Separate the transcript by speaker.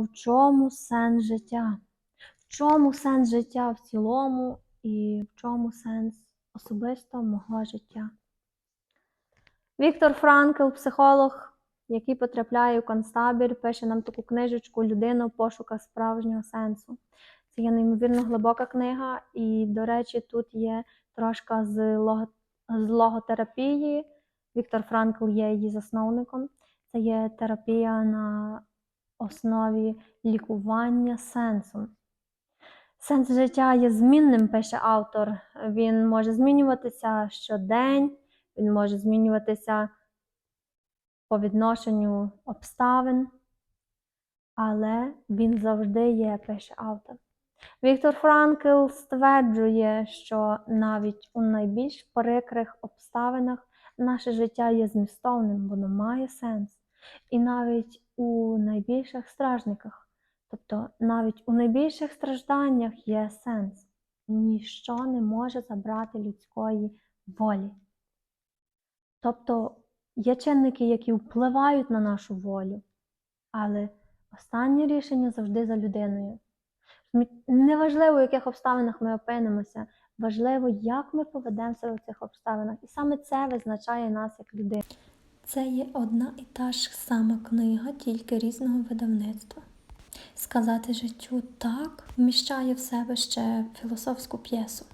Speaker 1: в чому сенс життя? В чому сенс життя в цілому і в чому сенс особисто мого життя? Віктор Франкл, психолог, який потрапляє в концтабір, пише нам таку книжечку Людина в пошуках справжнього сенсу. Це є неймовірно глибока книга, і, до речі, тут є трошка з, лого... з логотерапії. Віктор Франкл є її засновником. Це є терапія на основі лікування сенсом. Сенс життя є змінним, пише автор. Він може змінюватися щодень, він може змінюватися по відношенню обставин, але він завжди є, пише автор. Віктор Франкл стверджує, що навіть у найбільш прикрих обставинах наше життя є змістовним, воно має сенс. І навіть у найбільших стражниках, тобто навіть у найбільших стражданнях є сенс. Ніщо не може забрати людської волі. Тобто є чинники, які впливають на нашу волю, але останнє рішення завжди за людиною. Неважливо, в яких обставинах ми опинимося, важливо, як ми поведемося в цих обставинах. І саме це визначає нас як людей.
Speaker 2: Це є одна і та ж сама книга, тільки різного видавництва. Сказати життю так вміщає в себе ще філософську п'єсу.